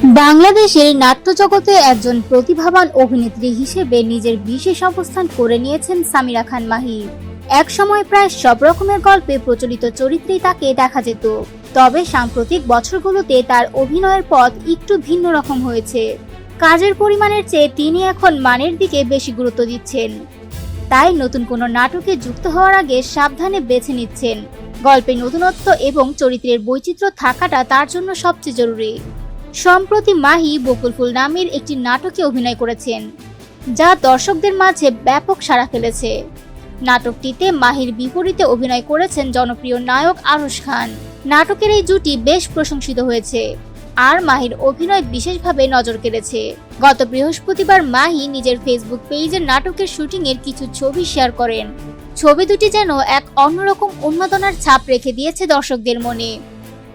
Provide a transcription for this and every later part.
বাংলাদেশের নাট্যজগতে একজন প্রতিভাবান অভিনেত্রী হিসেবে নিজের বিশেষ অবস্থান করে নিয়েছেন সামিরা খান মাহি। এক সময় প্রায় সব রকমের গল্পে প্রচলিত চরিত্রেই তাকে দেখা যেত। তবে সাম্প্রতিক বছরগুলোতে তার অভিনয়ের পথ একটু ভিন্ন রকম হয়েছে। কাজের পরিমাণের চেয়ে তিনি এখন মানের দিকে বেশি গুরুত্ব দিচ্ছেন। তাই নতুন কোনো নাটকে যুক্ত হওয়ার আগে সাবধানে বেছে নিচ্ছেন। গল্পে নতুনত্ব এবং চরিত্রের বৈচিত্র্য থাকাটা তার জন্য সবচেয়ে জরুরি। সম্প্রতি মাহি বকুলফুল নামের একটি নাটকে অভিনয় করেছেন, যা দর্শকদের মাঝে ব্যাপক সাড়া ফেলেছে। নাটকটিতে মাহির বিপরীতে অভিনয় করেছেন জনপ্রিয় নায়ক আরশ খান। নাটকের এই জুটি বেশ প্রশংসিত হয়েছে, আর মাহির অভিনয় বিশেষভাবে নজর কেড়েছে। গত বৃহস্পতিবার মাহি নিজের ফেসবুক পেজে নাটকের শুটিংয়ের কিছু ছবি শেয়ার করেন। ছবি দুটি যেন এক অন্যরকম উন্মাদনার ছাপ রেখে দিয়েছে দর্শকদের মনে।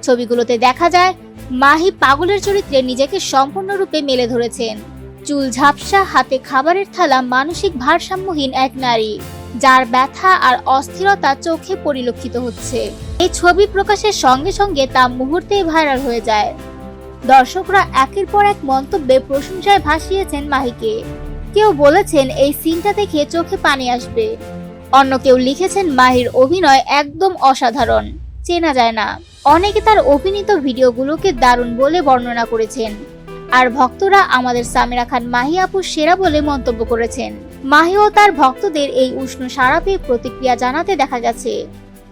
ছবিগুলোতে দেখা যায় মাহি পাগলের চরিত্রে নিজেকে সম্পূর্ণরূপে মেলে ধরেছেন। চুল ঝাপসা, হাতে খাবারের থালা, মানসিক ভারসাম্যহীন এক নারী, যার ব্যথা আর অস্থিরতা চোখে পরিলক্ষিত হচ্ছে। এই ছবি প্রকাশের সঙ্গে সঙ্গে তা মুহূর্তেই ভাইরাল হয়ে যায়। দর্শকরা একের পর এক মন্তব্যে প্রশংসায় ভাসিয়েছেন মাহিকে। কেউ বলেছেন, এই সিনটা দেখে চোখে পানি আসবে। অন্য কেউ লিখেছেন, মাহির অভিনয় একদম অসাধারণ, চেনা যায় না। অনেকে তার অভিনীত ভিডিওগুলোকে দারুণ বলে বর্ণনা করেছেন। আর ভক্তরা আমাদের সামিরা খান মাহি আপু সেরা বলে মন্তব্য করেছেন। মাহি ও তার ভক্তদের এই উষ্ণ সাড়া পেয়ে প্রতিক্রিয়া জানাতে দেখা গেছে।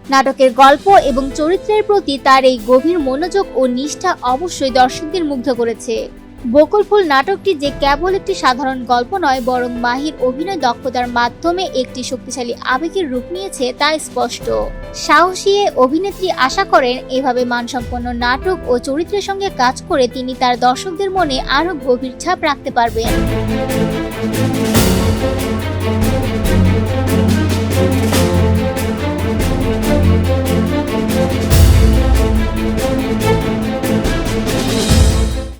নাটকের গল্প এবং চরিত্রের প্রতি তার এই গভীর মনোযোগ ও নিষ্ঠা অবশ্যই দর্শকদের মুগ্ধ করেছে। বকুলফুল নাটকটি যে কেবল একটি সাধারণ গল্প নয়, বরং মাহির অভিনয় দক্ষতার মাধ্যমে একটি শক্তিশালী আবেগের রূপ নিয়েছে, তা স্পষ্ট। সাহসী অভিনেত্রী আশা করেন, এভাবে মানসম্পন্ন নাটক ও চরিত্রের সঙ্গে কাজ করে তিনি তার দর্শকদের মনে আরও গভীর ছাপ রাখতে পারবেন।